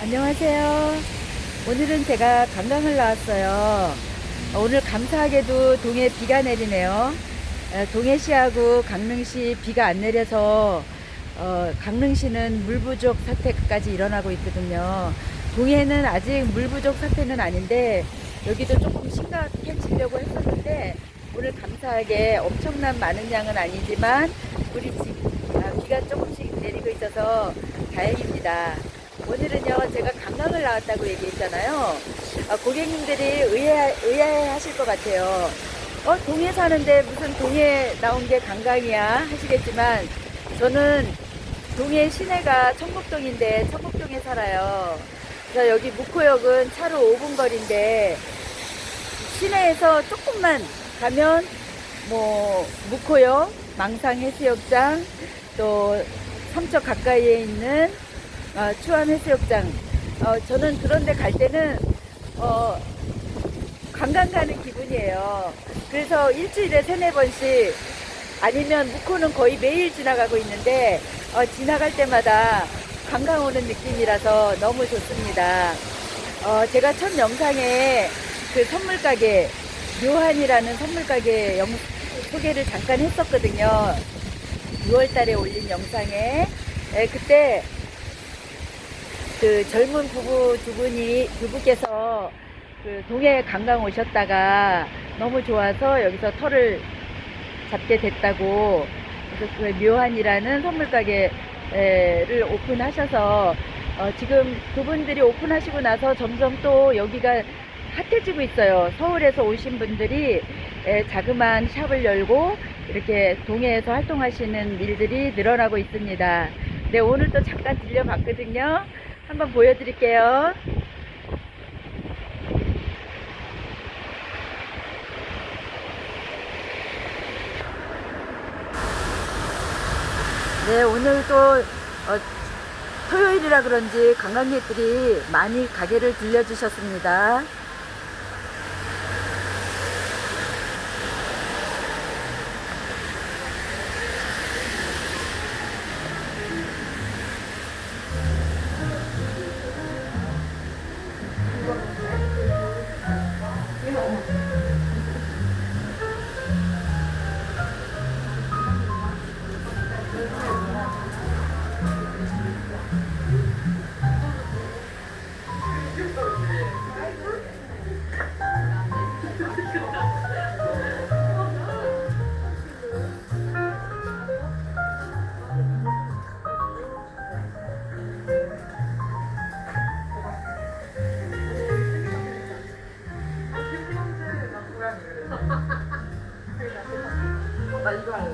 안녕하세요. 오늘은 제가 관광을 나왔어요. 어, 오늘 감사하게도 동해 비가 내리네요. 에, 동해시하고 강릉시 비가 안 내려서 어, 강릉시는 물 부족 사태까지 일어나고 있거든요. 동해는 아직 물 부족 사태는 아닌데 여기도 조금 심각해지려고 했었는데 오늘 감사하게 엄청난 많은 양은 아니지만 우리 집 아, 비가 조금씩 내리고 있어서 다행입니다. 오늘은요 제가 관광을 나왔다고 얘기했잖아요. 아, 고객님들이 의아해, 의아해 하실 것 같아요. 어 동해 사는데 무슨 동해 나온 게 관광이야 하시겠지만 저는 동해 시내가 청북동인데 청북동에 살아요. 그래서 여기 묵호역은 차로 5분 거리인데 시내에서 조금만 가면 뭐 묵호역, 망상해수욕장 또 삼척 가까이에 있는 어, 추안 해수욕장 어, 저는 그런데 갈 때는 어, 관광 가는 기분이에요. 그래서 일주일에 세네 번씩 아니면 묵호는 거의 매일 지나가고 있는데 어, 지나갈 때마다 관광 오는 느낌이라서 너무 좋습니다. 어, 제가 첫 영상에 그 선물 가게 묘한이라는 선물 가게 영, 소개를 잠깐 했었거든요. 6월 달에 올린 영상에 예, 그때 그 젊은 부부 두 분이 부부께서 그 동해 관광 오셨다가 너무 좋아서 여기서 터를 잡게 됐다고 그래서 그 묘한이라는 선물 가게를 오픈하셔서 어, 지금 그분들이 오픈하시고 나서 점점 또 여기가 핫해지고 있어요. 서울에서 오신 분들이 에, 자그마한 샵을 열고 이렇게 동해에서 활동하시는 일들이 늘어나고 있습니다. 네, 오늘 또 잠깐 들려봤거든요. 한번 보여드릴게요. 네, 오늘도 어, 토요일이라 그런지 관광객들이 많이 가게를 들려주셨습니다. Balbang.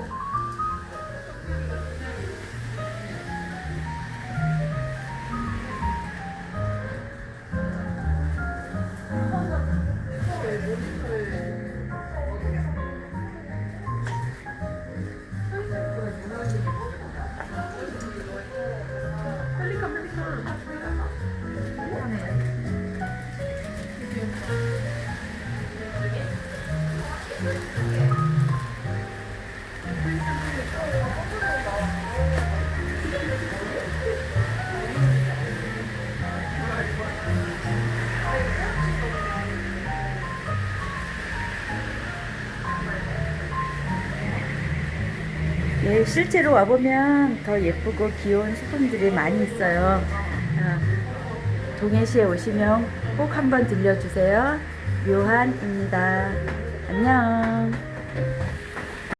네, 실제로 와보면 더 예쁘고 귀여운 소품들이 많이 있어요. 아, 동해시에 오시면 꼭 한번 들려주세요. 묘한입니다. 안녕.